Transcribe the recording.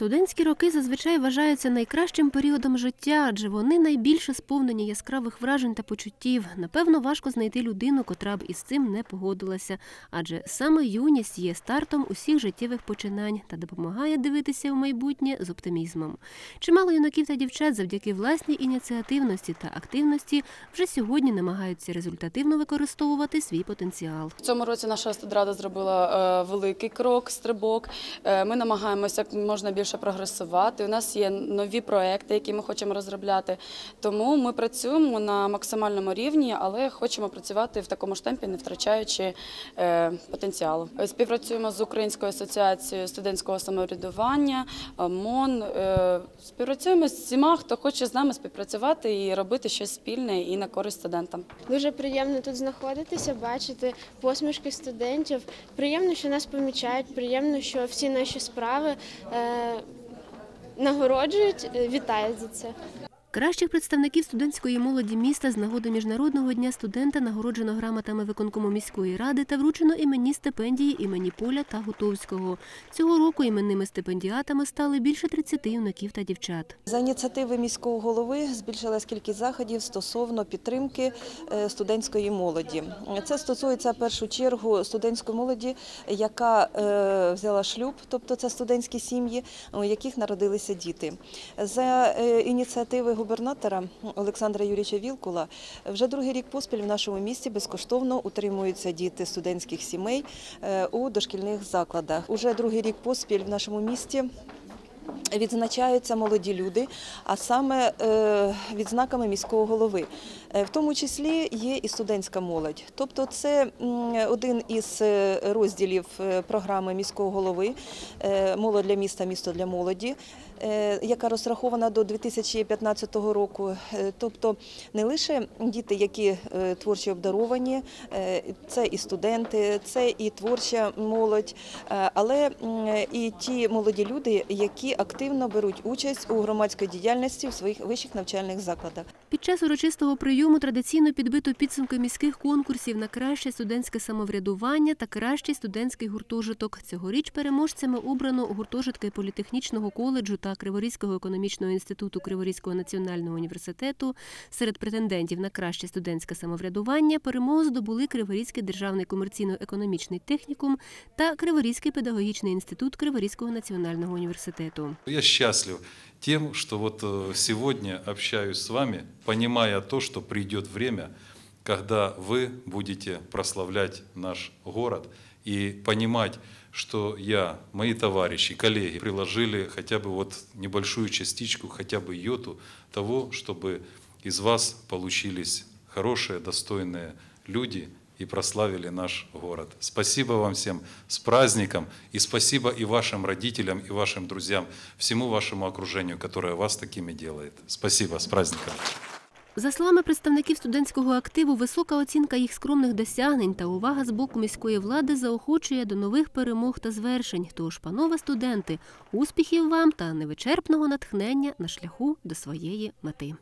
Студентські роки зазвичай вважаються найкращим періодом життя, адже вони найбільше сповнені яскравих вражень та почуттів. Напевно, важко знайти людину, котра б із цим не погодилася, адже саме юність є стартом усіх життєвих починань та допомагає дивитися в майбутнє з оптимізмом. Чимало юнаків та дівчат завдяки власній ініціативності та активності вже сьогодні намагаються результативно використовувати свій потенціал. В цьому році наша студрада зробила е, великий крок, стрибок. Е, Ми намагаємося як можна більше прогресувати. У нас є нові проекти, які ми хочемо розробляти. Тому ми працюємо на максимальному рівні, але хочемо працювати в такому ж темпі, не втрачаючи е, потенціалу. Е, Співпрацюємо з Українською асоціацією студентського самоврядування. Е, Співпрацюємо з всіма, хто хоче з нами співпрацювати і робити щось спільне і на користь студентам. Дуже приємно тут знаходитися, бачити посмішки студентів. Приємно, що нас помічають, приємно, що всі наші справи нагороджують, е, вітають за це. Кращих представників студентської молоді міста з нагоди Міжнародного дня студента нагороджено грамотами виконкому міської ради та вручено іменні стипендії імені Поля та Гутовського. Цього року іменними стипендіатами стали більше 30 юнаків та дівчат. За ініціативи міського голови збільшилась кількість заходів стосовно підтримки е, студентської молоді. Це стосується в першу чергу студентської молоді, яка е, взяла шлюб, тобто це студентські сім'ї, у яких народилися діти. За е, ініціативи губернатора Олександра Юрійовича Вілкула вже другий рік поспіль в нашому місті безкоштовно утримуються діти студентських сімей е, у дошкільних закладах. Уже другий рік поспіль в нашому місті відзначаються молоді люди, а саме е, відзнаками міського голови. Е, В тому числі є і студентська молодь. Тобто це один із е, розділів програми міського голови Молодь для міста, місто для молоді, яка розрахована до 2015 року. Тобто не лише діти, які творчо обдаровані, це і студенти, це і творча молодь, але і ті молоді люди, які активно беруть участь у громадській діяльності в своїх вищих навчальних закладах. Під час урочистого прийому традиційно підбито підсумки міських конкурсів на краще студентське самоврядування та кращий студентський гуртожиток. Цьогоріч переможцями обрано гуртожитки політехнічного коледжу та Криворізького економічного інституту Криворізького національного університету. Серед претендентів на краще студентське самоврядування перемогу здобули Криворізький державний комерційно-економічний технікум та Криворізький педагогічний інститут Криворізького національного університету. Я счастлив тем, что вот э, сегодня общаюсь с вами, понимая то, что придет время, когда вы будете прославлять наш город и понимать, что я, мои товарищи, коллеги приложили хотя бы вот небольшую частичку, хотя бы йоту того, чтобы из вас получились хорошие, достойные люди и прославили наш город. Спасибо вам всем с праздником и спасибо и вашим родителям, и вашим друзьям, всему вашему окружению, которое вас такими делает. Спасибо, с праздником. За словами представників студентського активу, висока оцінка їх скромних досягнень та увага з боку міської влади заохочує до нових перемог та звершень. Тож, панове студенти, успіхів вам та невичерпного натхнення на шляху до своєї мети.